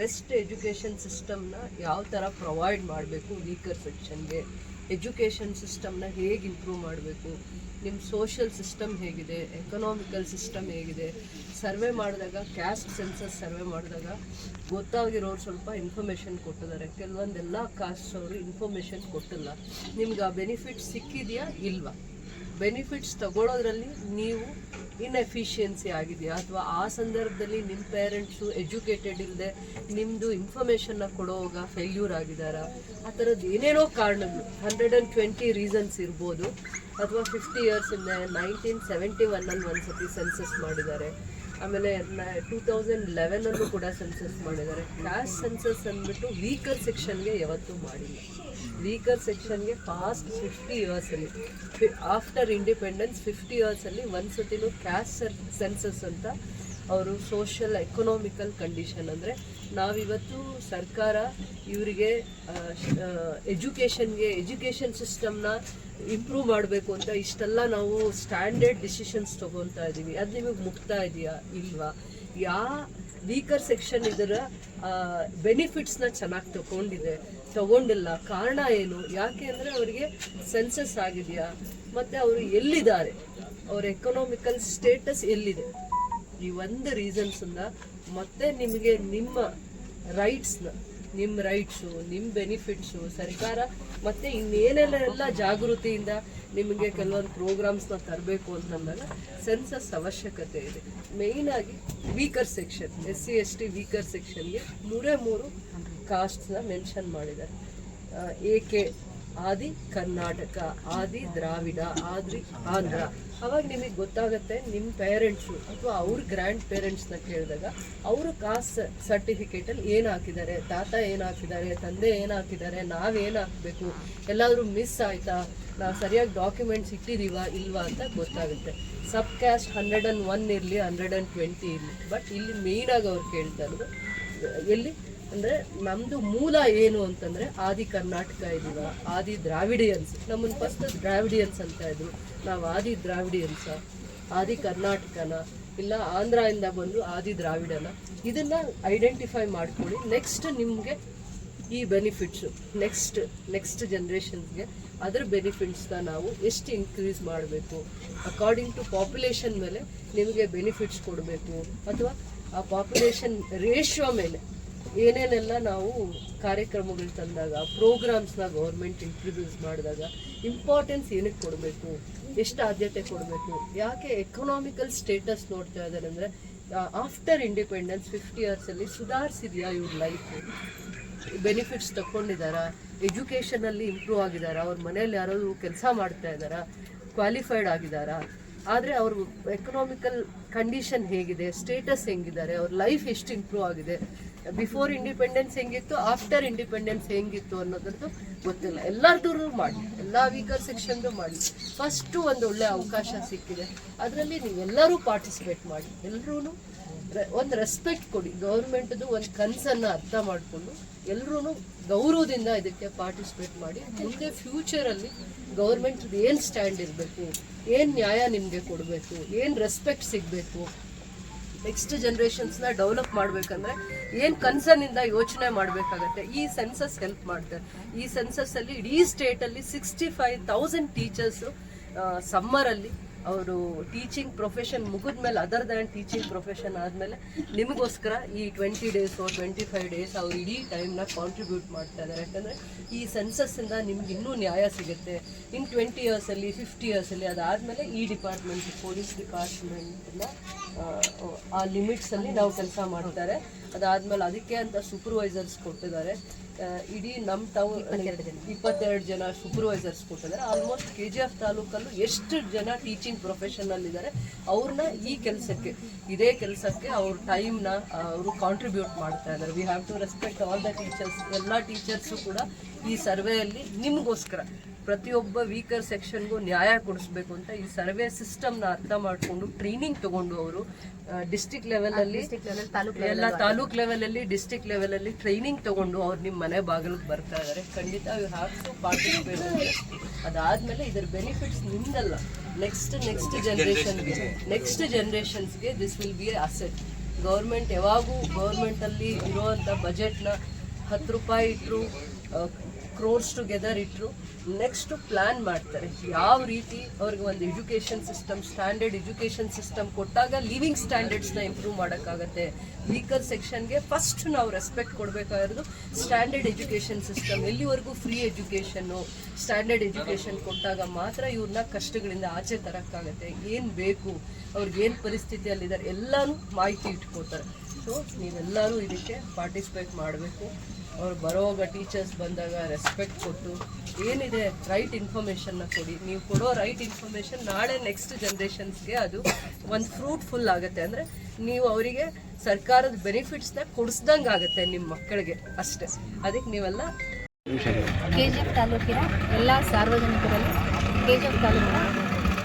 Best education ಸಿಸ್ಟಮ್ನ ಯಾವ ಥರ ಪ್ರೊವೈಡ್ ಮಾಡಬೇಕು ವೀಕರ್ ಸೆಕ್ಷನ್ಗೆ? ಎಜುಕೇಷನ್ ಸಿಸ್ಟಮ್ನ ಹೇಗೆ ಇಂಪ್ರೂವ್ ಮಾಡಬೇಕು? ನಿಮ್ಮ ಸೋಷಿಯಲ್ ಸಿಸ್ಟಮ್ ಹೇಗಿದೆ? ಎಕನಾಮಿಕಲ್ ಸಿಸ್ಟಮ್ ಹೇಗಿದೆ? ಸರ್ವೆ ಮಾಡಿದಾಗ ಕ್ಯಾಸ್ಟ್ ಸೆನ್ಸಸ್ ಸರ್ವೆ ಮಾಡಿದಾಗ ಗೊತ್ತಾಗಿರೋರು ಸ್ವಲ್ಪ ಇನ್ಫಾರ್ಮೇಷನ್ ಕೊಟ್ಟಿದ್ದಾರೆ. ಕೆಲವೊಂದೆಲ್ಲ ಕಾಸ್ಟ್ ಅವರು ಇನ್ಫಾರ್ಮೇಷನ್ ಕೊಟ್ಟಿಲ್ಲ. ನಿಮ್ಗೆ ಆ ಬೆನಿಫಿಟ್ ಸಿಕ್ಕಿದೆಯಾ ಇಲ್ವಾ? ಬೆನಿಫಿಟ್ಸ್ ತಗೊಳ್ಳೋದ್ರಲ್ಲಿ ನೀವು ಇನ್ಎಫಿಷಿಯನ್ಸಿ ಆಗಿದೆಯಾ? ಅಥವಾ ಆ ಸಂದರ್ಭದಲ್ಲಿ ನಿಮ್ಮ ಪೇರೆಂಟ್ಸು ಎಜುಕೇಟೆಡ್ ಇಲ್ಲದೆ ನಿಮ್ಮದು ಇನ್ಫಾರ್ಮೇಷನ್ನ ಕೊಡೋವಾಗ ಫೇಲ್ಯೂರ್ ಆಗಿದ್ದಾರಾ? ಆ ಥರದ್ದು ಏನೇನೋ ಕಾರಣಗಳು ಹಂಡ್ರೆಡ್ ಆ್ಯಂಡ್ ಟ್ವೆಂಟಿ ರೀಸನ್ಸ್ ಇರ್ಬೋದು, ಅಥವಾ ಫಿಫ್ಟಿ ಇಯರ್ಸ್ ಇಂದ ನೈನ್ಟೀನ್ ಸೆವೆಂಟಿ ಒನ್ನಲ್ಲಿ ಒಂದು ಸತಿ ಸೆನ್ಸಸ್ ಮಾಡಿದ್ದಾರೆ. ಆಮೇಲೆ ಟೂ ತೌಸಂಡ್ ಲೆವೆನಲ್ಲೂ ಕೂಡ ಸೆನ್ಸಸ್ ಮಾಡಿದ್ದಾರೆ. ಕ್ಯಾಸ್ಟ್ ಸೆನ್ಸಸ್ ಅಂದ್ಬಿಟ್ಟು ವೀಕರ್ ಸೆಕ್ಷನ್ಗೆ ಯಾವತ್ತೂ ಮಾಡಿಲ್ಲ. ವೀಕರ್ ಸೆಕ್ಷನ್ಗೆ ಫಾಸ್ಟ್ ಫಿಫ್ಟಿ ಇಯರ್ಸಲ್ಲಿ ಆಫ್ಟರ್ ಇಂಡಿಪೆಂಡೆನ್ಸ್ ಫಿಫ್ಟಿ ಇಯರ್ಸಲ್ಲಿ ಒಂದು ಸತಿನೂ ಕ್ಯಾಸ್ಟ್ ಸೆನ್ಸಸ್ ಅಂತ ಅವರು ಸೋಷಿಯಲ್ ಎಕನಾಮಿಕಲ್ ಕಂಡೀಷನ್ ಅಂದರೆ ನಾವಿವತ್ತು ಸರ್ಕಾರ ಇವರಿಗೆ ಎಜುಕೇಷನ್ಗೆ, ಎಜುಕೇಷನ್ ಸಿಸ್ಟಮ್ನ ಇಂಪ್ರೂವ್ ಮಾಡಬೇಕು ಅಂತ ಇಷ್ಟೆಲ್ಲ ನಾವು ಸ್ಟ್ಯಾಂಡರ್ಡ್ ಡಿಸಿಷನ್ಸ್ ತೊಗೊತಾ ಇದ್ದೀವಿ ಅದು ನಿಮಗೆ ಮುಗ್ತಾ ಇದೆಯಾ ಇಲ್ವಾ? ಯಾ ವೀಕರ್ ಸೆಕ್ಷನ್ ಇದರ ಬೆನಿಫಿಟ್ಸ್ನ ಚೆನ್ನಾಗಿ ತಗೊಂಡಿದೆ. ತಗೊಂಡಿಲ್ಲ. ಕಾರಣ ಏನು? ಯಾಕೆ ಅಂದರೆ ಅವರಿಗೆ ಸೆನ್ಸಸ್ ಆಗಿದೆಯಾ? ಮತ್ತು ಅವರು ಎಲ್ಲಿದ್ದಾರೆ? ಅವ್ರ ಎಕನಾಮಿಕಲ್ ಸ್ಟೇಟಸ್ ಎಲ್ಲಿದೆ? ಈ ಒಂದು ರೀಸನ್ಸಿಂದ ಮತ್ತೆ ನಿಮಗೆ ನಿಮ್ಮ ರೈಟ್ಸ್ನ ನಿಮ್ಮ ರೈಟ್ಸು ನಿಮ್ಮ ಬೆನಿಫಿಟ್ಸು ಸರ್ಕಾರ ಮತ್ತೆ ಇನ್ನೇನೆಲ್ಲ ಜಾಗೃತಿಯಿಂದ ನಿಮಗೆ ಕೆಲವೊಂದು ಪ್ರೋಗ್ರಾಮ್ಸ್ನ ತರಬೇಕು ಅಂತಂದಾಗ ಸೆನ್ಸಸ್ ಅವಶ್ಯಕತೆ ಇದೆ. ಮೇಯ್ನಾಗಿ weaker section S C S T weaker ಸೆಕ್ಷನ್ಗೆ ಮೂರೇ ಮೂರು ಕಾಸ್ಟ್ಸ್ನ ಮೆನ್ಷನ್ ಮಾಡಿದ್ದಾರೆ. ಏಕೆ ಆದಿ ಕರ್ನಾಟಕ, ಆದಿ ದ್ರಾವಿಡ, ಆದ್ರಿ ಆಂಧ್ರ. ಅವಾಗ ನಿಮಗೆ ಗೊತ್ತಾಗುತ್ತೆ ನಿಮ್ಮ ಪೇರೆಂಟ್ಸು ಅಥವಾ ಅವ್ರ ಗ್ರ್ಯಾಂಡ್ ಪೇರೆಂಟ್ಸ್ನ ಕೇಳಿದಾಗ ಅವರ ಕಾಸ್ಟ್ ಸರ್ಟಿಫಿಕೇಟಲ್ಲಿ ಏನು ಹಾಕಿದ್ದಾರೆ ತಾತ ಏನು ಹಾಕಿದ್ದಾರೆ ತಂದೆ ಏನು ಹಾಕಿದ್ದಾರೆ ನಾವೇನು ಹಾಕಬೇಕು, ಎಲ್ಲಾದರೂ ಮಿಸ್ ಆಯಿತಾ, ನಾವು ಸರಿಯಾಗಿ ಡಾಕ್ಯುಮೆಂಟ್ಸ್ ಇಟ್ಟಿದ್ದೀವಾ ಇಲ್ವಾ ಅಂತ ಗೊತ್ತಾಗುತ್ತೆ. Sub caste hundred and one ಇರಲಿ ಹಂಡ್ರೆಡ್ ಆ್ಯಂಡ್ ಟ್ವೆಂಟಿ ಇರಲಿ. ಬಟ್ ಇಲ್ಲಿ ಮೇಯ್ನಾಗಿ ಅವ್ರು ಕೇಳ್ತಾ ಎಲ್ಲಿ? ಅಂದ್ರೆ ನಮ್ದು ಮೂಲ ಏನು ಅಂತಂದ್ರೆ ಆದಿ ಕರ್ನಾಟಕ ಇದೀವ, ಆದಿ ದ್ರಾವಿಡಿಯನ್ಸ್. ನಮ್ಮನ್ನು ಫಸ್ಟ್ ದ್ರಾವಿಡಿಯನ್ಸ್ ಅಂತ ಇದ್ರು. ನಾವು ಆದಿ ದ್ರಾವಿಡಿಯನ್ಸ, ಆದಿ ಕರ್ನಾಟಕನ, ಇಲ್ಲ ಆಂಧ್ರದಿಂದ ಬಂದು ಆದಿ ದ್ರಾವಿಡನ. ಇದನ್ನ ಐಡೆಂಟಿಫೈ ಮಾಡ್ಕೊಳ್ಳಿ. ನೆಕ್ಸ್ಟ್ ನಿಮಗೆ ಈ ಬೆನಿಫಿಟ್ಸು ನೆಕ್ಸ್ಟ್ ನೆಕ್ಸ್ಟ್ ಜನ್ರೇಷನ್ಸ್ಗೆ ಅದರ ಬೆನಿಫಿಟ್ಸ್ನ ನಾವು ಎಷ್ಟು ಇನ್ಕ್ರೀಸ್ ಮಾಡಬೇಕು? ಅಕಾರ್ಡಿಂಗ್ ಟು ಪಾಪ್ಯುಲೇಷನ್ ಮೇಲೆ ನಿಮಗೆ ಬೆನಿಫಿಟ್ಸ್ ಕೊಡಬೇಕು. ಅಥವಾ ಆ ಪಾಪ್ಯುಲೇಷನ್ ರೇಷಿಯೋ ಮೇಲೆ. ಏನೇನೆಲ್ಲ ನಾವು ಕಾರ್ಯಕ್ರಮಗಳು ತಂದಾಗ ಪ್ರೋಗ್ರಾಮ್ಸ್ನ ಗೌರ್ಮೆಂಟ್ ಇಂಟ್ರೊಡ್ಯೂಸ್ ಮಾಡಿದಾಗ ಇಂಪಾರ್ಟೆನ್ಸ್ ಏನಕ್ಕೆ ಕೊಡಬೇಕು, ಎಷ್ಟು ಆದ್ಯತೆ ಕೊಡಬೇಕು, ಯಾಕೆ ಎಕನಾಮಿಕಲ್ ಸ್ಟೇಟಸ್ ನೋಡ್ತಾ ಇದ್ದಾರೆ ಅಂದರೆ ಆಫ್ಟರ್ ಇಂಡಿಪೆಂಡೆನ್ಸ್ ಫಿಫ್ಟಿ ಇಯರ್ಸಲ್ಲಿ ಸುಧಾರಿಸಿದೆಯಾ ಇವ್ರ ಲೈಫು ಬೆನಿಫಿಟ್ಸ್ ತಗೊಂಡಿದ್ದಾರಾ ಎಜುಕೇಷನಲ್ಲಿ ಇಂಪ್ರೂವ್ ಆಗಿದ್ದಾರಾ? ಅವ್ರ ಮನೇಲಿ ಯಾರಾದರೂ ಕೆಲಸ ಮಾಡ್ತಾ ಇದ್ದಾರಾ? ಕ್ವಾಲಿಫೈಡ್ ಆಗಿದ್ದಾರಾ? ಆದರೆ ಅವ್ರ ಎಕನಾಮಿಕಲ್ ಕಂಡೀಷನ್ ಹೇಗಿದೆ ಸ್ಟೇಟಸ್ ಹೆಂಗಿದ್ದಾರೆ, ಅವ್ರ ಲೈಫ್ ಎಷ್ಟು ಇಂಪ್ರೂವ್ ಆಗಿದೆ? ಬಿಫೋರ್ ಇಂಡಿಪೆಂಡೆನ್ಸ್ ಹೆಂಗಿತ್ತು, ಆಫ್ಟರ್ ಇಂಡಿಪೆಂಡೆನ್ಸ್ ಹೆಂಗಿತ್ತು ಅನ್ನೋದ್ರದ್ದು ಗೊತ್ತಿಲ್ಲ. ಎಲ್ಲರದೂ ಮಾಡಿ ಎಲ್ಲ ವೀಕರ್ ಸೆಕ್ಷನ್ದು ಮಾಡಿ ಫಸ್ಟು ಒಂದು ಒಳ್ಳೆ ಅವಕಾಶ ಸಿಕ್ಕಿದೆ. ಅದರಲ್ಲಿ ನೀವೆಲ್ಲರೂ ಪಾರ್ಟಿಸಿಪೇಟ್ ಮಾಡಿ ಎಲ್ಲರೂ ಒಂದು ರೆಸ್ಪೆಕ್ಟ್ ಕೊಡಿ. ಗೌರ್ಮೆಂಟ್ದು ಒಂದು ಕನಸನ್ನು ಅರ್ಥ ಮಾಡಿಕೊಂಡು ಎಲ್ಲರೂ ಗೌರವದಿಂದ ಇದಕ್ಕೆ ಪಾರ್ಟಿಸಿಪೇಟ್ ಮಾಡಿ, ಮುಂದೆ ಫ್ಯೂಚರಲ್ಲಿ ಗೌರ್ಮೆಂಟ್ ಏನು ಸ್ಟ್ಯಾಂಡ್ ಇರಬೇಕು, ಏನು ನ್ಯಾಯ ನಿಮಗೆ ಕೊಡಬೇಕು, ಏನು ರೆಸ್ಪೆಕ್ಟ್ ಸಿಗಬೇಕು ನೆಕ್ಸ್ಟ್ ಜನ್ರೇಷನ್ಸ್ನ ಡೆವಲಪ್ ಮಾಡಬೇಕಂದ್ರೆ ಏನು ಕನ್ಸರ್ನಿಂದ ಯೋಚನೆ ಮಾಡಬೇಕಾಗತ್ತೆ? ಈ ಸೆನ್ಸಸ್ ಹೆಲ್ಪ್ ಮಾಡ್ತಾರೆ ಈ ಸೆನ್ಸಸ್ಸಲ್ಲಿ ಇಡೀ ಸ್ಟೇಟಲ್ಲಿ ಸಿಕ್ಸ್ಟಿ ಫೈವ್ ತೌಸಂಡ್ ಟೀಚರ್ಸು ಸಮ್ಮರಲ್ಲಿ ಅವರು ಟೀಚಿಂಗ್ ಪ್ರೊಫೆಷನ್ ಮುಗಿದ್ಮೇಲೆ ಅದರ್ ದ್ಯಾನ್ ಟೀಚಿಂಗ್ ಪ್ರೊಫೆಷನ್ ಆದಮೇಲೆ, ನಿಮಗೋಸ್ಕರ ಈ twenty days twenty five days ಅವ್ರು ಇಡೀ ಟೈಮ್ನ ಕಾಂಟ್ರಿಬ್ಯೂಟ್ ಮಾಡ್ತಾ ಇದ್ದಾರೆ ಯಾಕಂದರೆ ಈ ಸೆನ್ಸಸ್ಸಿಂದ ನಿಮ್ಗೆ ಇನ್ನೂ ನ್ಯಾಯ ಸಿಗುತ್ತೆ. ಇನ್ ಟ್ವೆಂಟಿ ಇಯರ್ಸಲ್ಲಿ ಫಿಫ್ಟಿ ಇಯರ್ಸಲ್ಲಿ ಅದಾದಮೇಲೆ ಈ ಡಿಪಾರ್ಟ್ಮೆಂಟ್ ಪೊಲೀಸ್ ಡಿಪಾರ್ಟ್ಮೆಂಟ್ನ ಆ ಲಿಮಿಟ್ಸಲ್ಲಿ ನಾವು ಕೆಲಸ ಮಾಡ್ತಾರೆ. ಅದಾದಮೇಲೆ ಅದಕ್ಕೆ ಅಂತ ಸೂಪರ್ವೈಸರ್ಸ್ ಕೊಟ್ಟಿದ್ದಾರೆ. ಇಡೀ ನಮ್ಮ ಟೌನ್ ಇಪ್ಪತ್ತೆರಡು ಜನ. ಸೂಪರ್ವೈಸರ್ಸ್ ಕೊಟ್ಟಿದ್ದಾರೆ. ಆಲ್ಮೋಸ್ಟ್ ಕೆ ಜಿ ಎಫ್ ತಾಲೂಕಲ್ಲೂ ಎಷ್ಟು ಜನ ಟೀಚಿಂಗ್ ಪ್ರೊಫೆಷನಲ್ ಇದ್ದಾರೆ ಅವ್ರನ್ನ ಈ ಕೆಲಸಕ್ಕೆ ಇದೇ ಕೆಲಸಕ್ಕೆ ಅವ್ರ ಟೈಮ್ನ ಅವರು ಕಾಂಟ್ರಿಬ್ಯೂಟ್ ಮಾಡ್ತಾ ಇದ್ದಾರೆ. We have to respect all the teachers ಎಲ್ಲ ಟೀಚರ್ಸು ಕೂಡ ಈ ಸರ್ವೆಯಲ್ಲಿ ನಿಮಗೋಸ್ಕರ. ಪ್ರತಿಯೊಬ್ಬ ವೀಕರ್ ಸೆಕ್ಷನ್ಗೂ ನ್ಯಾಯ ಕೊಡಿಸ್ಬೇಕು ಅಂತ ಈ ಸರ್ವೆ ಸಿಸ್ಟಮ್ನ ಅರ್ಥ ಮಾಡಿಕೊಂಡು ಟ್ರೈನಿಂಗ್ ತಗೊಂಡು ಅವರು ಡಿಸ್ಟಿಕ್ ಲೆವೆಲಲ್ಲಿ ಎಲ್ಲ ತಾಲೂಕ್ ಲೆವೆಲಲ್ಲಿ ಡಿಸ್ಟಿಕ್ ಲೆವೆಲಲ್ಲಿ ಟ್ರೈನಿಂಗ್ ತಗೊಂಡು ಅವ್ರು ನಿಮ್ಮ ಮನೆ ಬಾಗಿಲಿಗೆ ಬರ್ತಾ ಇದ್ದಾರೆ ಖಂಡಿತ ಯು ಹ್ಯಾವ್ ಟು ಪಾರ್ಟಿಸಿಪೇಟ್ ಅದಾದಮೇಲೆ ಇದರ ಬೆನಿಫಿಟ್ಸ್ ನಿಮ್ದಲ್ಲ. ನೆಕ್ಸ್ಟ್ ನೆಕ್ಸ್ಟ್ ಜನ್ರೇಷನ್ಗೆ next ಜನ್ರೇಷನ್ಸ್ಗೆ this will be asset government ಯಾವಾಗೂ ಗೌರ್ಮೆಂಟಲ್ಲಿ ಇರುವಂಥ ಬಜೆಟ್ನ ಹತ್ತು ರೂಪಾಯಿ ಇಟ್ಟರು ಕ್ರೋರ್ಸ್ ಟುಗೆದರ್ ಇಟ್ಟರು ನೆಕ್ಸ್ಟ್ ಪ್ಲ್ಯಾನ್ ಮಾಡ್ತಾರೆ. ಯಾವ ರೀತಿ ಅವ್ರಿಗೆ ಒಂದು education system standard education system ಕೊಟ್ಟಾಗ ಲಿವಿಂಗ್ ಸ್ಟ್ಯಾಂಡರ್ಡ್ಸ್ನ ಇಂಪ್ರೂವ್ ಮಾಡೋಕ್ಕಾಗತ್ತೆ. ವೀಕರ್ ಸೆಕ್ಷನ್ಗೆ ಫಸ್ಟ್ ನಾವು ರೆಸ್ಪೆಕ್ಟ್ ಕೊಡಬೇಕಾಗಿರೋದು ಸ್ಟ್ಯಾಂಡರ್ಡ್ ಎಜುಕೇಷನ್ ಸಿಸ್ಟಮ್ ಎಲ್ಲಿವರೆಗೂ ಫ್ರೀ ಎಜುಕೇಷನ್ನು ಸ್ಟ್ಯಾಂಡರ್ಡ್ ಎಜುಕೇಷನ್ ಕೊಟ್ಟಾಗ ಮಾತ್ರ ಇವ್ರನ್ನ ಕಷ್ಟಗಳಿಂದ ಆಚೆ ತರೋಕ್ಕಾಗತ್ತೆ. ಏನು ಬೇಕು, ಅವ್ರಿಗೆ ಏನು ಪರಿಸ್ಥಿತಿಯಲ್ಲಿದ್ದಾರೆ ಎಲ್ಲನೂ ಮಾಹಿತಿ ಇಟ್ಕೋತಾರೆ. ಸೊ ನೀವೆಲ್ಲರೂ ಇದಕ್ಕೆ ಪಾರ್ಟಿಸಿಪೇಟ್ ಮಾಡಬೇಕು. ಅವ್ರು ಬರೋವಾಗ ಟೀಚರ್ಸ್ ಬಂದಾಗ ರೆಸ್ಪೆಕ್ಟ್ ಕೊಟ್ಟು, ಏನಿದೆ ರೈಟ್ ಇನ್ಫಾರ್ಮೇಷನ್ನ ಕೊಡಿ. ನೀವು ಕೊಡೋ ರೈಟ್ ಇನ್ಫಾರ್ಮೇಷನ್ ನಾಳೆ ನೆಕ್ಸ್ಟ್ ಜನ್ರೇಷನ್ಸ್ಗೆ ಅದು ಒಂದು ಫ್ರೂಟ್ಫುಲ್ ಆಗುತ್ತೆ. ಅಂದರೆ ನೀವು ಅವರಿಗೆ ಸರ್ಕಾರದ ಬೆನಿಫಿಟ್ಸ್ನ ಕೊಡಿಸ್ದಂಗೆ ಆಗುತ್ತೆ ನಿಮ್ಮ ಮಕ್ಕಳಿಗೆ ಅಷ್ಟೇ. ಅದಕ್ಕೆ ನೀವೆಲ್ಲ ಕೆ ಜಿ ಎಫ್ ತಾಲೂಕಿನ ಎಲ್ಲ ಸಾರ್ವಜನಿಕರಲ್ಲಿ ಕೆ ಜಿ ಎಫ್ ತಾಲೂಕಿನ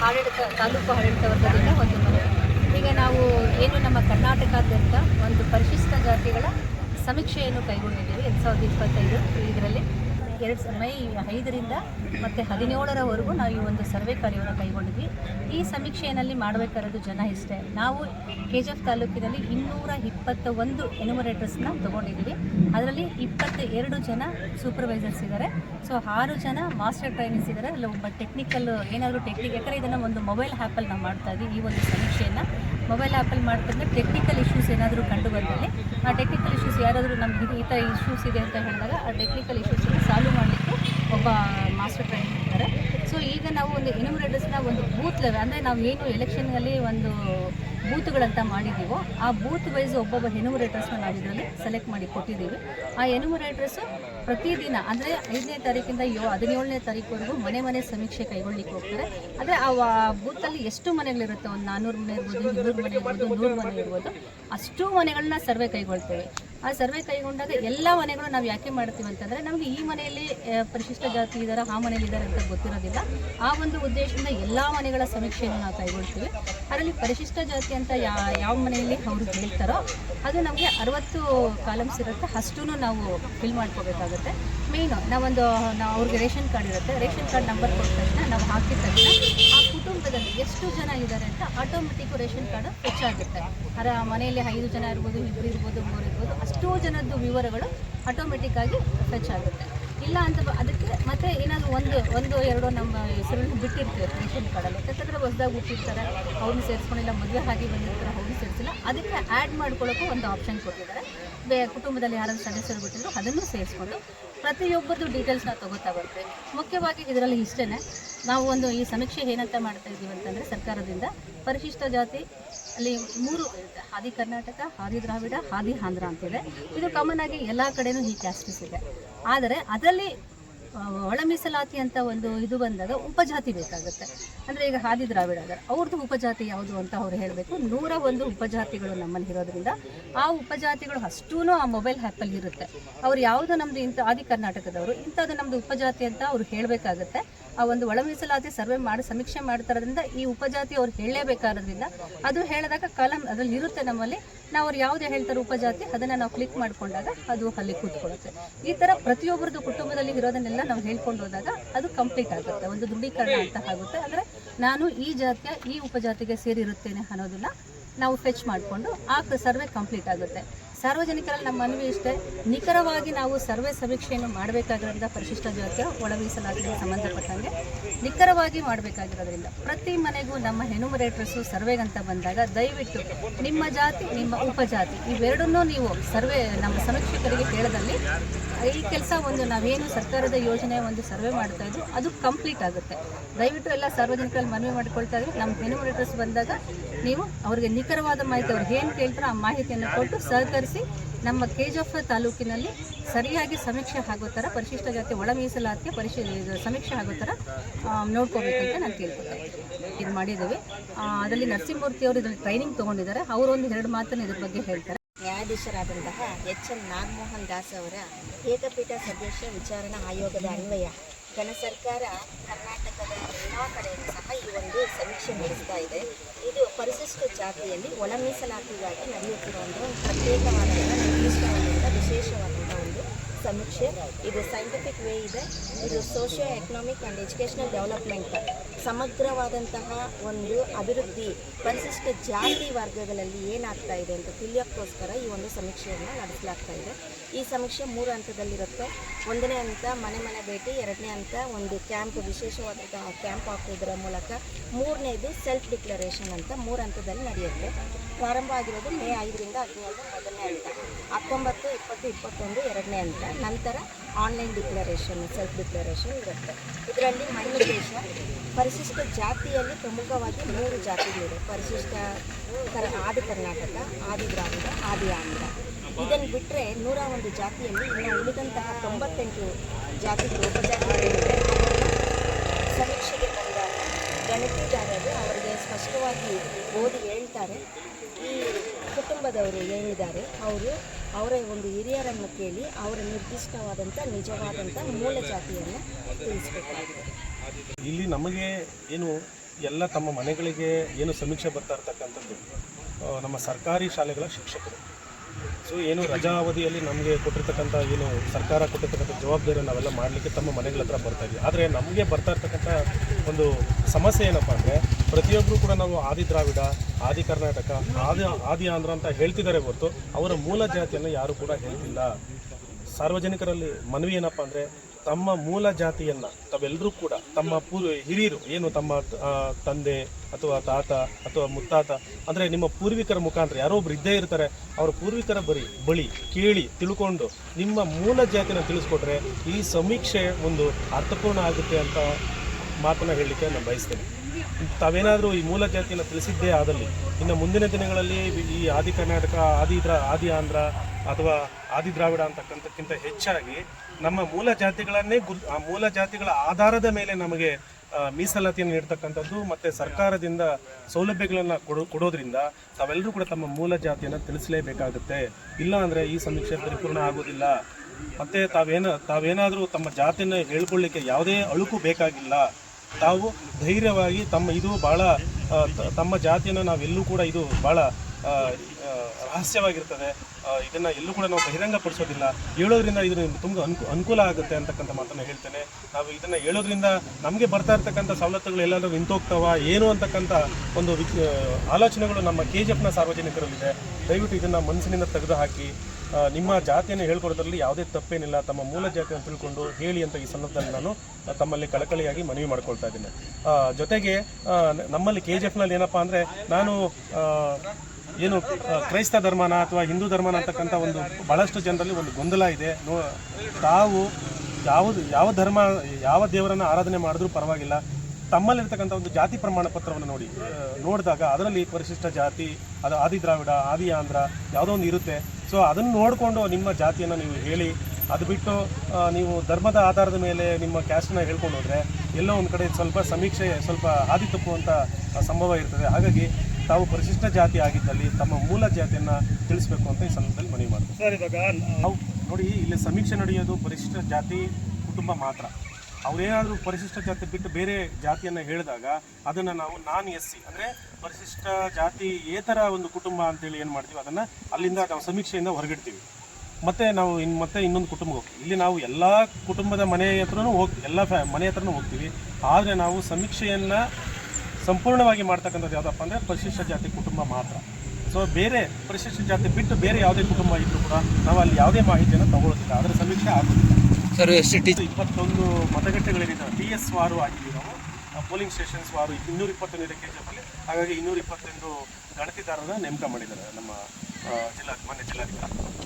ಆಡಳಿತ, ತಾಲೂಕು ಆಡಳಿತ ವರ್ಗದಿಂದ ಒಂದು ಈಗ ನಾವು ಏನು ನಮ್ಮ ಕರ್ನಾಟಕಾದ್ಯಂತ ಒಂದು ಪರಿಶಿಷ್ಟ ಜಾತಿಗಳ ಸಮೀಕ್ಷೆಯನ್ನು ಕೈಗೊಂಡಿದ್ದೀವಿ, ಎರಡು ಸಾವಿರದ ಇಪ್ಪತ್ತೈದು ಇದರಲ್ಲಿ. ಎರಡು ಮೈ ಐದರಿಂದ ಮತ್ತು ಹದಿನೇಳರವರೆಗೂ ನಾವು ಈ ಒಂದು ಸರ್ವೆ ಕಾರ್ಯವನ್ನು ಕೈಗೊಂಡಿದ್ವಿ. ಈ ಸಮೀಕ್ಷೆಯಲ್ಲಿ ಮಾಡಬೇಕಾಗಿರೋದು ಜನ ಇಷ್ಟೇ. ನಾವು ಕೆ ಜಿ ಎಫ್ ತಾಲೂಕಿನಲ್ಲಿ ಇನ್ನೂರ ಇಪ್ಪತ್ತ ಒಂದು ಎನ್ಯುಮರೇಟರ್ಸ್ನ ತೊಗೊಂಡಿದ್ದೀವಿ. ಅದರಲ್ಲಿ ಇಪ್ಪತ್ತ ಎರಡು ಜನ ಸೂಪರ್ವೈಸರ್ಸ್ ಇದ್ದಾರೆ ಸೊ ಆರು ಜನ ಮಾಸ್ಟರ್ ಟ್ರೈನರ್ಸ್ ಇದ್ದಾರೆ ಅಲ್ಲಿ, ಒಬ್ಬ ಟೆಕ್ನಿಕಲ್ ಏನಾದರೂ ಟೆಕ್ನಿಕ್ ಯಾಕಂದರೆ ಇದನ್ನು ಒಂದು ಮೊಬೈಲ್ ಆ್ಯಪಲ್ಲಿ ನಾವು ಮಾಡ್ತಾ ಇದ್ದೀವಿ ಈ ಒಂದು ಸಮೀಕ್ಷೆಯನ್ನು. ಮೊಬೈಲ್ ಆ್ಯಪಲ್ಲಿ ಮಾಡ್ತಿದ್ರೆ ಟೆಕ್ನಿಕಲ್ ಇಶ್ಯೂಸ್ ಏನಾದರೂ ಕಂಡು ಬಂದಲ್ಲಿ ಆ ಟೆಕ್ನಿಕಲ್ ಇಶ್ಯೂಸ್ ಯಾರಾದರೂ ನಮ್ಗೆ ಈ ಥರ ಇಶ್ಯೂಸ್ ಇದೆ ಅಂತ ಹೇಳಿದಾಗ ಆ ಟೆಕ್ನಿಕಲ್ ಇಶ್ಯೂಸನ್ನು ಸಾಲ್ವ್ ಮಾಡಲಿಕ್ಕೆ ಒಬ್ಬ ಮಾಸ್ಟರ್ ಟ್ರೈನಿಂಗ್ ಇರ್ತಾರೆ. ಸೊ ಈಗ ನಾವು ಒಂದು ಎನ್ಯುಮರೇಟರ್ಸ್ನ ಒಂದು ಬೂತ್ ಲೆವೆಲ್ ಅಂದರೆ ನಾವು ಏನು ಎಲೆಕ್ಷನ್ನಲ್ಲಿ ಒಂದು ಬೂತ್ಗಳಂತ ಮಾಡಿದ್ದೀವೋ ಆ ಬೂತ್ ವೈಸ್ ಒಬ್ಬೊಬ್ಬ ಎನ್ಯುಮರೇಟರ್ಸ್ನ ನಾವು ಇದರಲ್ಲಿ ಸೆಲೆಕ್ಟ್ ಮಾಡಿ ಕೊಟ್ಟಿದ್ದೀವಿ. ಆ ಎನ್ಯುಮರೇಟರ್ಸು ಪ್ರತಿದಿನ, ಅಂದರೆ ಐದನೇ ತಾರೀಕಿಂದ ಯೋ, ಹದಿನೇಳನೇ ತಾರೀಕುವರೆಗೂ ಮನೆ ಮನೆ ಸಮೀಕ್ಷೆ ಕೈಗೊಳ್ಳಿಕ್ಕೆ ಹೋಗ್ತಾರೆ. ಅಂದರೆ ಆ ಬೂತಲ್ಲಿ ಎಷ್ಟು ಮನೆಗಳಿರುತ್ತೆ? ಒಂದು ನಾನ್ನೂರು ಮನೆ ಇರ್ಬೋದು, ಇನ್ನೂರು ಮನೆ ಇರ್ಬೋದು, ನೂರು ಮನೆ ಇರ್ಬೋದು. ಅಷ್ಟು ಮನೆಗಳನ್ನ ಸರ್ವೆ ಕೈಗೊಳ್ತೇವೆ. ಆ ಸರ್ವೆ ಕೈಗೊಂಡಾಗ ಎಲ್ಲ ಮನೆಗಳು ನಾವು ಯಾಕೆ ಮಾಡ್ತೀವಿ ಅಂತಂದರೆ, ನಮಗೆ ಈ ಮನೆಯಲ್ಲಿ ಪರಿಶಿಷ್ಟ ಜಾತಿ ಇದ್ದಾರೆ ಆ ಮನೆಯಲ್ಲಿ ಇದ್ದಾರೆ ಅಂತ ಗೊತ್ತಿರೋದಿಲ್ಲ. ಆ ಒಂದು ಉದ್ದೇಶದಿಂದ ಎಲ್ಲ ಮನೆಗಳ ಸಮೀಕ್ಷೆಯನ್ನು ನಾವು ಕೈಗೊಳ್ತೀವಿ. ಅದರಲ್ಲಿ ಪರಿಶಿಷ್ಟ ಜಾತಿ ಅಂತ ಯಾವ ಮನೆಯಲ್ಲಿ ಅವರು ಹೇಳ್ತಾರೋ, ಅದು ನಮಗೆ ಅರವತ್ತು ಕಾಲಮ್ಸ್ ಇರುತ್ತೆ. ಅಷ್ಟೂ ನಾವು ಫಿಲ್ ಮಾಡ್ಕೋಬೇಕಾಗುತ್ತೆ. ಮೇಯ್ನು ನಾವೊಂದು, ನಾವು ಅವ್ರಿಗೆ ರೇಷನ್ ಕಾರ್ಡ್ ಇರುತ್ತೆ. ರೇಷನ್ ಕಾರ್ಡ್ ನಂಬರ್ ಕೊಟ್ಟ ತಕ್ಷಣ ನಾವು ಹಾಕಿದ ತಕ್ಷಣ ಆ ಕುಟುಂಬದಲ್ಲಿ ಎಷ್ಟು ಜನ ಇದ್ದಾರೆ ಅಂತ ಆಟೋಮೆಟಿಕ್ ರೇಷನ್ ಕಾರ್ಡ್ ಹೆಚ್ಚಾಗುತ್ತೆ ಅದರ ಮನೆಯಲ್ಲಿ ಐದು ಜನ ಇರ್ಬೋದು ಇಬ್ಬರು ಇರ್ಬೋದು, ಮೂರು ಇರ್ಬೋದು, ಅಷ್ಟೋ ಜನದ್ದು ವಿವರಗಳು ಆಟೋಮೆಟಿಕ್ ಆಗಿ ಫೆಚ್ ಆಗುತ್ತೆ. ಇಲ್ಲ ಅಂತ ಅದಕ್ಕೆ ಮತ್ತೆ ಏನಾದರೂ ಒಂದು ಒಂದು, ಎರಡು ನಮ್ಮ ಹೆಸರನ್ನು ಬಿಟ್ಟಿರ್ತೀವಿ ರೇಷನ್ ಕಾರ್ಡಲ್ಲಿ ಯಾಕಂದರೆ ಹೊಸದಾಗಿ ಹುಟ್ಟಿರ್ತಾರೆ, ಅವ್ರನ್ನ ಸೇರಿಸ್ಕೊಂಡಿಲ್ಲ ಮದುವೆ ಆಗಿ ಬಂದಿರ್ತಾರೆ. ಸೇರಿಸಿಲ್ಲ ಅದಕ್ಕೆ ಆ್ಯಡ್ ಮಾಡ್ಕೊಳ್ಳೋಕ್ಕೂ ಒಂದು ಆಪ್ಷನ್ ಕೊಟ್ಟಿದ್ದಾರೆ. ಬೇ, ಕುಟುಂಬದಲ್ಲಿ ಯಾರಾದರೂ ಸದಸ್ಯರು ಬಿಟ್ಟಿದ್ರು, ಅದನ್ನು ಸೇರಿಸ್ಕೊಂಡು ಪ್ರತಿಯೊಬ್ಬರದ್ದು ಡೀಟೇಲ್ಸ್ನ ತಗೋತಾ ಬರ್ತೀವಿ ಮುಖ್ಯವಾಗಿ ಇದರಲ್ಲಿ ಇಷ್ಟೇ ನಾವು ಒಂದು ಈ ಸಮೀಕ್ಷೆ ಏನಂತ ಮಾಡ್ತಾ ಇದ್ದೀವಿ ಅಂತಂದರೆ ಸರ್ಕಾರದಿಂದ ಪರಿಶಿಷ್ಟ ಜಾತಿ ಅಲ್ಲಿ ಮೂರು ಇರುತ್ತೆ ಆದಿ ಕರ್ನಾಟಕ ಆದಿ ದ್ರಾವಿಡ ಆದಿ ಆಂಧ್ರ ಅಂತಿದೆ. ಇದು ಕಾಮನ್ ಆಗಿ ಎಲ್ಲ ಕಡೆಯೂ ಈ ಕ್ಯಾಸ್ಟಿಸ್ ಇದೆ. ಆದರೆ ಅದರಲ್ಲಿ ಒಳ ಮೀಸಲಾತಿ ಅಂತ ಒಂದು ಇದು ಬಂದಾಗ ಉಪಜಾತಿ ಬೇಕಾಗುತ್ತೆ. ಅಂದರೆ ಈಗ ಹಾದಿ ದ್ರಾವಿಡ ಅದರ ಅವ್ರದ್ದು ಉಪಜಾತಿ ಯಾವುದು ಅಂತ ಅವ್ರು ಹೇಳಬೇಕು. ನೂರ ಒಂದು ಉಪಜಾತಿಗಳು ನಮ್ಮಲ್ಲಿ ಇರೋದ್ರಿಂದ ಆ ಉಪಜಾತಿಗಳು ಅಷ್ಟೂ ಆ ಮೊಬೈಲ್ ಆ್ಯಪಲ್ಲಿ ಇರುತ್ತೆ. ಅವ್ರು ಯಾವುದು ನಮ್ಮದು ಇಂಥ, ಆದಿ ಕರ್ನಾಟಕದವರು, ಇಂಥದ್ದು ನಮ್ಮದು ಉಪಜಾತಿ ಅಂತ ಅವ್ರು ಹೇಳಬೇಕಾಗುತ್ತೆ. ಆ ಒಂದು ಒಳ ಮೀಸಲಾತಿ ಸರ್ವೆ ಮಾಡಿ, ಸಮೀಕ್ಷೆ ಮಾಡ್ತಾರೋದ್ರಿಂದ ಈ ಉಪಜಾತಿ ಅವ್ರು ಹೇಳಲೇಬೇಕಾದ್ರಿಂದ ಅದು ಹೇಳಿದಾಗ ಕಾಲಮ್ ಅದರಲ್ಲಿ ಇರುತ್ತೆ ನಮ್ಮಲ್ಲಿ. ನಾವು ಅವ್ರು ಯಾವುದೇ ಹೇಳ್ತಾರೆ ಉಪಜಾತಿ, ಅದನ್ನು ನಾವು ಕ್ಲಿಕ್ ಮಾಡಿಕೊಂಡಾಗ ಅದು ಅಲ್ಲಿ ಕೂತ್ಕೊಳ್ಳುತ್ತೆ. ಈ ಥರ ಪ್ರತಿಯೊಬ್ಬರದ್ದು ಕುಟುಂಬದಲ್ಲಿ ಇರೋದನ್ನೆಲ್ಲ ನಾವು ಹೇಳ್ಕೊಂಡು ಹೋದಾಗ ಅದು ಕಂಪ್ಲೀಟ್ ಆಗುತ್ತೆ. ಒಂದು ದೃಢೀಕರಣ ಅಂತ ಆಗುತ್ತೆ. ಅಂದರೆ ನಾನು ಈ ಜಾತಿಯ, ಈ ಉಪಜಾತಿಗೆ ಸೇರಿರುತ್ತೇನೆ ಅನ್ನೋದನ್ನ ನಾವು ಫೆಚ್ ಮಾಡಿಕೊಂಡು ಆ ಸರ್ವೆ ಕಂಪ್ಲೀಟ್ ಆಗುತ್ತೆ. ಸಾರ್ವಜನಿಕರಲ್ಲಿ ನಮ್ಮ ಮನವಿ ಇಷ್ಟೇ. ನಿಖರವಾಗಿ ನಾವು ಸರ್ವೆ ಸಮೀಕ್ಷೆಯನ್ನು ಮಾಡಬೇಕಾಗಿರೋದ್ರಿಂದ ಪರಿಶಿಷ್ಟ ಜಾತಿಯ ಒಳ ಮೀಸಲಾತಿಗೆ ಸಂಬಂಧಪಟ್ಟಂಗೆ ನಿಖರವಾಗಿ ಮಾಡಬೇಕಾಗಿರೋದ್ರಿಂದ ಪ್ರತಿ ಮನೆಗೂ ನಮ್ಮ ಹೆನುಮರೇಟರ್ಸು ಸರ್ವೆಗಂತ ಬಂದಾಗ ದಯವಿಟ್ಟು ನಿಮ್ಮ ಜಾತಿ, ನಿಮ್ಮ ಉಪಜಾತಿ ಇವೆರಡನ್ನೂ ನೀವು ಸರ್ವೆ, ನಮ್ಮ ಸಮೀಕ್ಷಕರಿಗೆ ಕೇಳದಲ್ಲಿ ಈ ಕೆಲಸ ಒಂದು ನಾವೇನು ಸರ್ಕಾರದ ಯೋಜನೆ ಒಂದು ಸರ್ವೆ ಮಾಡ್ತಾ ಇದ್ವು ಅದು ಕಂಪ್ಲೀಟ್ ಆಗುತ್ತೆ. ದಯವಿಟ್ಟು ಎಲ್ಲ ಸಾರ್ವಜನಿಕರಲ್ಲಿ ಮನವಿ ಮಾಡಿಕೊಳ್ತಾ ಇದ್ವಿ ನಮ್ಮ ಹೆನುಮರೇಟರ್ಸ್ ಬಂದಾಗ ನೀವು ಅವ್ರಿಗೆ ನಿಖರವಾದ ಮಾಹಿತಿ ಅವ್ರಿಗೆ ಏನು ಕೇಳ್ತಾರೋ ಆ ಮಾಹಿತಿಯನ್ನು ಕೊಟ್ಟು ಸಹಕರಿಸಿ ನಮ್ಮ ಕೆ ತಾಲೂಕಿನಲ್ಲಿ ಸರಿಯಾಗಿ ಸಮೀಕ್ಷೆ ಆಗೋ ಥರ, ಪರಿಶಿಷ್ಟ ಜಾತಿ ಒಳ ಮೀಸಲಾತಿಗೆ ಪರಿಶೀಲ ಸಮೀಕ್ಷೆ ಆಗೋ ಥರ ನೋಡ್ಕೋಬೇಕಂತ ನಾನು ಕೇಳ್ಕೊತಾ ಇದ್ದೀನಿ. ಇದು ಮಾಡಿದ್ದೀವಿ. ಅದರಲ್ಲಿ ನರಸಿಂಹಮೂರ್ತಿ ಅವರು ಇದರಲ್ಲಿ ಟ್ರೈನಿಂಗ್ ತೊಗೊಂಡಿದ್ದಾರೆ. ಅವರು ಒಂದು ಎರಡು ಮಾತನ್ನು ಇದ್ರ ಬಗ್ಗೆ ಹೇಳ್ತಾರೆ. ನ್ಯಾಯಾಧೀಶರಾದಂತಹ ಎಚ್ ಎನ್ ನಾಗಮೋಹನ್ ದಾಸ್ ಅವರ ಏಕಪೀಠ ಸದಸ್ಯ ವಿಚಾರಣಾ ಆಯೋಗದ ಅನ್ವಯ. ಘನ ಸರ್ಕಾರ ಕರ್ನಾಟಕದ ಎಲ್ಲ ಕಡೆಯೂ ಸಹ ಈ ಒಂದು ಸಮೀಕ್ಷೆ ನಡೆಸ್ತಾ ಇದು. ಪರಿಶಿಷ್ಟ ಜಾತಿಯಲ್ಲಿ ಒಳ ಮೀಸಲಾತಿಗಾಗಿ ನಡೆಯುತ್ತಿರುವ ಒಂದು ಪ್ರತ್ಯೇಕವಾದಂಥ ವಿಶೇಷವಾದಂಥ ಒಂದು ಸಮೀಕ್ಷೆ. ಇದು ಸೈಂಟಿಫಿಕ್ ವೇ ಇದೆ. ಇದು socio economic and educational development ಸಮಗ್ರವಾದಂತಹ ಒಂದು ಅಭಿವೃದ್ಧಿ, ಪರಿಶಿಷ್ಟ ಜಾತಿ ವರ್ಗಗಳಲ್ಲಿ ಏನಾಗ್ತಾ ಇದೆ ಅಂತ ತಿಳಿಯೋಕ್ಕೋಸ್ಕರ ಈ ಒಂದು ಸಮೀಕ್ಷೆಯನ್ನು ನಡೆಸಲಾಗ್ತಾ ಇದೆ. ಈ ಸಮೀಕ್ಷೆ ಮೂರು ಹಂತದಲ್ಲಿರುತ್ತೆ, ಒಂದನೇ ಹಂತ ಮನೆ ಮನೆ ಭೇಟಿ, ಎರಡನೇ ಹಂತ ಒಂದು ಕ್ಯಾಂಪ್ ವಿಶೇಷವಾದ ಕ್ಯಾಂಪ್ ಹಾಕೋದ್ರ ಮೂಲಕ, ಮೂರನೇದು ಸೆಲ್ಫ್ ಡಿಕ್ಲರೇಷನ್ ಅಂತ ಮೂರು ಹಂತದಲ್ಲಿ ನಡೆಯುತ್ತೆ. ಪ್ರಾರಂಭ ಆಗಿರೋದು ಮೇ ಐದರಿಂದ ಹದಿನೇಳು ಮೊದಲನೇ ಹಂತ. ಹತ್ತೊಂಬತ್ತು, ಇಪ್ಪತ್ತು, ಇಪ್ಪತ್ತೊಂದು, ಎರಡನೇ ಹಂತ. ನಂತರ ಆನ್ಲೈನ್ ಡಿಕ್ಲರೇಷನ್ ಸೆಲ್ಫ್ ಡಿಕ್ಲರೇಷನ್ ಇರುತ್ತೆ. ಇದರಲ್ಲಿ ಮಣ್ಣುದೇಶ ಪರಿಶಿಷ್ಟ ಜಾತಿಯಲ್ಲಿ ಪ್ರಮುಖವಾಗಿ ಮೂರು ಜಾತಿಗಳಿವೆ. ಪರಿಶಿಷ್ಟ ಕರ್, ಆದಿ ಕರ್ನಾಟಕ, ಆದಿ ದ್ರಾವಿಡ, ಆದಿ ಆಂಧ್ರ. ಇದನ್ನು ಬಿಟ್ಟರೆ ನೂರ ಒಂದು ಜಾತಿಯಲ್ಲಿ ಇನ್ನು ಉಳಿದಂತಹ ತೊಂಬತ್ತೆಂಟು ಜಾತಿ ಉಪಜಾತಿಗಳಿವೆ ಸಮೀಕ್ಷೆಗೆ ಬಂದ ಗಣತಿದಾರರು ಅವರಿಗೆ ಸ್ಪಷ್ಟವಾಗಿ ಓದಿ ಹೇಳ್ತಾರೆ. ಈ ಕುಟುಂಬದವರು ಏನಿದ್ದಾರೆ ಅವರು ಅವರ ಒಂದು ಹಿರಿಯರನ್ನು ಕೇಳಿ ಅವರ ನಿರ್ದಿಷ್ಟವಾದಂಥ, ನಿಜವಾದಂಥ ಮೂಲ ಜಾತಿಯನ್ನು ತಿಳಿಸಬೇಕಾಗಿದೆ ಇಲ್ಲಿ ನಮಗೆ ಏನು ಎಲ್ಲ ತಮ್ಮ ಮನೆಗಳಿಗೆ ಏನು ಸಮೀಕ್ಷೆ ಬರ್ತಾ ಇರ್ತಕ್ಕಂಥದ್ದು? ನಮ್ಮ ಸರ್ಕಾರಿ ಶಾಲೆಗಳ ಶಿಕ್ಷಕರು. ಸೊ ಏನು ರಜಾ ಅವಧಿಯಲ್ಲಿ ನಮಗೆ ಕೊಟ್ಟಿರ್ತಕ್ಕಂಥ ಏನು ಸರ್ಕಾರ ಕೊಟ್ಟಿರ್ತಕ್ಕಂಥ ಜವಾಬ್ದಾರಿ ನಾವೆಲ್ಲ ಮಾಡಲಿಕ್ಕೆ ತಮ್ಮ ಮನೆಗಳ ಹತ್ರ ಬರ್ತಾ ಇದ್ವಿ. ಆದರೆ ನಮಗೆ ಬರ್ತಾ ಇರ್ತಕ್ಕಂಥ ಒಂದು ಸಮಸ್ಯೆ ಏನಪ್ಪ ಅಂದರೆ ಪ್ರತಿಯೊಬ್ಬರು ಕೂಡ ನಾವು ಆದಿ ದ್ರಾವಿಡ, ಆದಿ ಕರ್ನಾಟಕ, ಆದಿ ಆದಿ ಆಂಧ್ರ ಅಂತ ಹೇಳ್ತಿದ್ದಾರೆ ಹೊರತು ಅವರ ಮೂಲ ಜಾತಿಯನ್ನು ಯಾರು ಕೂಡ ಹೇಳ್ತಿಲ್ಲ. ಸಾರ್ವಜನಿಕರಲ್ಲಿ ಮನವಿ ಏನಪ್ಪ ಅಂದರೆ ತಮ್ಮ ಮೂಲ ಜಾತಿಯನ್ನು ತಾವೆಲ್ಲರೂ ಕೂಡ ತಮ್ಮ ಪೂರ್ವ ಹಿರಿಯರು, ಏನು ತಮ್ಮ ತಂದೆ ಅಥವಾ ತಾತ ಅಥವಾ ಮುತ್ತಾತ, ಅಂದರೆ ನಿಮ್ಮ ಪೂರ್ವಿಕರ ಮುಖಾಂತರ ಯಾರೋ ಒಬ್ರು ಇದ್ದೇ ಇರ್ತಾರೆ, ಅವರ ಪೂರ್ವಿಕರ ಬರಿ, ಬಳಿ ಕೇಳಿ ತಿಳ್ಕೊಂಡು ನಿಮ್ಮ ಮೂಲ ಜಾತಿನ ತಿಳಿಸ್ಕೊಟ್ರೆ ಈ ಸಮೀಕ್ಷೆ ಒಂದು ಅರ್ಥಪೂರ್ಣ ಆಗುತ್ತೆ ಅಂತ ಮಾತನ್ನ ಹೇಳಲಿಕ್ಕೆ ನಾನು ಬಯಸ್ತೇನೆ. ತಾವೇನಾದರೂ ಈ ಮೂಲ ಜಾತಿಯನ್ನು ತಿಳಿಸಿದ್ದೇ ಆದಲ್ಲಿ ಇನ್ನು ಮುಂದಿನ ದಿನಗಳಲ್ಲಿ ಈ ಆದಿ ಕರ್ನಾಟಕ, ಆದಿ ಆದಿ ಆಂಧ್ರ ಅಥವಾ ಆದಿ ದ್ರಾವಿಡ ಅಂತಕ್ಕಂಥಕ್ಕಿಂತ ಹೆಚ್ಚಾಗಿ ನಮ್ಮ ಮೂಲ ಜಾತಿಗಳನ್ನೇ ಗುರು ಆ ಮೂಲ ಜಾತಿಗಳ ಆಧಾರದ ಮೇಲೆ ನಮಗೆ ಮೀಸಲಾತಿಯನ್ನು ನೀಡ್ತಕ್ಕಂಥದ್ದು ಮತ್ತು ಸರ್ಕಾರದಿಂದ ಸೌಲಭ್ಯಗಳನ್ನು ಕೊಡೋ ಕೊಡೋದ್ರಿಂದ ತಾವೆಲ್ಲರೂ ಕೂಡ ತಮ್ಮ ಮೂಲ ಜಾತಿಯನ್ನು ತಿಳಿಸಲೇಬೇಕಾಗುತ್ತೆ. ಇಲ್ಲ ಅಂದರೆ ಈ ಸಮೀಕ್ಷೆ ಪರಿಪೂರ್ಣ ಆಗೋದಿಲ್ಲ ಮತ್ತು ತಾವೇನ ತಾವೇನಾದರೂ ತಮ್ಮ ಜಾತಿಯನ್ನು ಹೇಳ್ಕೊಳ್ಳಿಕ್ಕೆ ಯಾವುದೇ ಅಳುಕು ಬೇಕಾಗಿಲ್ಲ. ತಾವು ಧೈರ್ಯವಾಗಿ ತಮ್ಮ ಇದು ಭಾಳ ತಮ್ಮ ಜಾತಿಯನ್ನು ನಾವೆಲ್ಲೂ ಕೂಡ ಇದು ಭಾಳ ರಹಸ್ಯವಾಗಿರ್ತದೆ ಇದನ್ನು ಎಲ್ಲೂ ಕೂಡ ನಾವು ಬಹಿರಂಗಪಡಿಸೋದಿಲ್ಲ. ಹೇಳೋದ್ರಿಂದ ಇದು ತುಂಬ ಅನುಕು, ಅನುಕೂಲ ಆಗುತ್ತೆ ಅಂತಕ್ಕಂಥ ಮಾತನ್ನ ಹೇಳ್ತೇನೆ. ನಾವು ಇದನ್ನ ಹೇಳೋದ್ರಿಂದ ನಮಗೆ ಬರ್ತಾ ಇರ್ತಕ್ಕಂಥ ಸವಲತ್ತುಗಳು ಎಲ್ಲಾದರೂ ನಿಂತೋಗ್ತಾವ, ಏನು ಅಂತಕ್ಕಂಥ ಒಂದು ಆಲೋಚನೆಗಳು ನಮ್ಮ ಕೆ ಜಿ ಎಫ್ನ ಸಾರ್ವಜನಿಕರಲ್ಲಿದೆ. ದಯವಿಟ್ಟು ಇದನ್ನ ಮನಸ್ಸಿನಿಂದ ತೆಗೆದು ಹಾಕಿ ನಿಮ್ಮ ಜಾತಿಯನ್ನು ಹೇಳ್ಕೊಡೋದ್ರಲ್ಲಿ ಯಾವುದೇ ತಪ್ಪೇನಿಲ್ಲ. ತಮ್ಮ ಮೂಲ ಜಾತಿಯನ್ನು ತಿಳ್ಕೊಂಡು ಹೇಳಿ ಅಂತ ಈ ಸಂದರ್ಭದಲ್ಲಿ ನಾನು ತಮ್ಮಲ್ಲಿ ಕಳಕಳಿಯಾಗಿ ಮನವಿ ಮಾಡ್ಕೊಳ್ತಾ ಇದ್ದೀನಿ. ಜೊತೆಗೆ ನಮ್ಮಲ್ಲಿ ಕೆ ಜಿ ಎಫ್ನಲ್ಲಿ ಏನಪ್ಪ ಅಂದರೆ ನಾನು ಏನು ಕ್ರೈಸ್ತ ಧರ್ಮನ ಅಥವಾ ಹಿಂದೂ ಧರ್ಮನ ಅಂತಕ್ಕಂಥ ಒಂದು ಬಹಳಷ್ಟು ಜನರಲ್ಲಿ ಒಂದು ಗೊಂದಲ ಇದೆ. ನೋ, ತಾವು ಯಾವುದು, ಯಾವ ಧರ್ಮ, ಯಾವ ದೇವರನ್ನ ಆರಾಧನೆ ಮಾಡಿದ್ರೂ ಪರವಾಗಿಲ್ಲ. ತಮ್ಮಲ್ಲಿರ್ತಕ್ಕಂಥ ಒಂದು ಜಾತಿ ಪ್ರಮಾಣ ಪತ್ರವನ್ನು ನೋಡಿ ನೋಡಿದಾಗ ಅದರಲ್ಲಿ ಪರಿಶಿಷ್ಟ ಜಾತಿ, ಅದು ಆದಿ ದ್ರಾವಿಡ ಆದಿ ಆಂಧ್ರ ಯಾವುದೋ ಒಂದು ಇರುತ್ತೆ. ಸೊ, ಅದನ್ನು ನೋಡಿಕೊಂಡು ನಿಮ್ಮ ಜಾತಿಯನ್ನು ನೀವು ಹೇಳಿ, ಅದು ಬಿಟ್ಟು ನೀವು ಧರ್ಮದ ಆಧಾರದ ಮೇಲೆ ನಿಮ್ಮ ಕ್ಯಾಸ್ಟನ್ನ ಹೇಳ್ಕೊಂಡು ಹೋದರೆ ಎಲ್ಲೋ ಒಂದು ಕಡೆ ಸ್ವಲ್ಪ ಸಮೀಕ್ಷೆ, ಸ್ವಲ್ಪ ಹಾದಿ ತಪ್ಪುವಂಥ ಸಂಭವ ಇರ್ತದೆ. ಹಾಗಾಗಿ ತಾವು ಪರಿಶಿಷ್ಟ ಜಾತಿ ಆಗಿದ್ದಲ್ಲಿ ತಮ್ಮ ಮೂಲ ಜಾತಿಯನ್ನು ತಿಳಿಸಬೇಕು ಅಂತ ಈ ಸಂದರ್ಭದಲ್ಲಿ ಮನವಿ ಮಾಡ್ತೀವಿ. ಸರ್ ಇವಾಗ ನಾವು ನೋಡಿ ಇಲ್ಲಿ ಸಮೀಕ್ಷೆ ನಡೆಯೋದು ಪರಿಶಿಷ್ಟ ಜಾತಿ ಕುಟುಂಬ ಮಾತ್ರ. ಅವರೇನಾದರೂ ಪರಿಶಿಷ್ಟ ಜಾತಿ ಬಿಟ್ಟು ಬೇರೆ ಜಾತಿಯನ್ನು ಹೇಳಿದಾಗ ಅದನ್ನು ನಾವು ನಾನ್ ಎಸ್ ಸಿ ಅಂದರೆ ಪರಿಶಿಷ್ಟ ಜಾತಿ ಏತರ ಒಂದು ಕುಟುಂಬ ಅಂತೇಳಿ ಏನು ಮಾಡ್ತೀವಿ ಅದನ್ನು ಅಲ್ಲಿಂದ ನಾವು ಸಮೀಕ್ಷೆಯಿಂದ ಹೊರಗಿಡ್ತೀವಿ. ಮತ್ತೆ ನಾವು ಇನ್ನು ಮತ್ತೆ ಇನ್ನೊಂದು ಕುಟುಂಬ ಹೋಗ್ತೀವಿ. ಇಲ್ಲಿ ನಾವು ಎಲ್ಲ ಕುಟುಂಬದ ಮನೆ ಹತ್ರನೂ ಹೋಗ್ ಎಲ್ಲ ಫ್ಯಾ ಮನೆ ಹತ್ರನೂ ಹೋಗ್ತೀವಿ. ಆದರೆ ನಾವು ಸಮೀಕ್ಷೆಯನ್ನು ಸಂಪೂರ್ಣವಾಗಿ ಮಾಡ್ತಕ್ಕಂಥದ್ದು ಯಾವುದಪ್ಪ ಅಂದರೆ ಪರಿಶಿಷ್ಟ ಜಾತಿ ಕುಟುಂಬ ಮಾತ್ರ. ಸೊ ಬೇರೆ ಪರಿಶಿಷ್ಟ ಜಾತಿ ಬಿಟ್ಟು ಬೇರೆ ಯಾವುದೇ ಕುಟುಂಬ ಇದ್ದರೂ ಕೂಡ ನಾವು ಅಲ್ಲಿ ಯಾವುದೇ ಮಾಹಿತಿಯನ್ನು ತಗೊಳ್ಳೋದಿಲ್ಲ ಅದರ ಸಮೀಕ್ಷೆ ಆಗೋದಿಲ್ಲ. ಸರ್ ಎಷ್ಟು ಟಿ ಇಪ್ಪತ್ತೊಂದು ಮತಗಟ್ಟೆಗಳೇನಿದೆ ಟಿ ಎಸ್ ವಾರು ಆಗಿದ್ದೀವಿ ನಾವು. ಪೋಲಿಂಗ್ ಸ್ಟೇಷನ್ಸ್ ವಾರು ಇನ್ನೂರ ಇಪ್ಪತ್ತೊಂದು ಜಿ ಎಫಲ್ಲಿ ಹಾಗಾಗಿ ಇನ್ನೂರ ಇಪ್ಪತ್ತೊಂದು ಗಣತಿದಾರರ ನೇಮಕ ಮಾಡಿದ್ದಾರೆ ನಮ್ಮ ಜಿಲ್ಲಾ ಮಾನ್ಯ ಜಿಲ್ಲಾಧಿಕಾರಿ.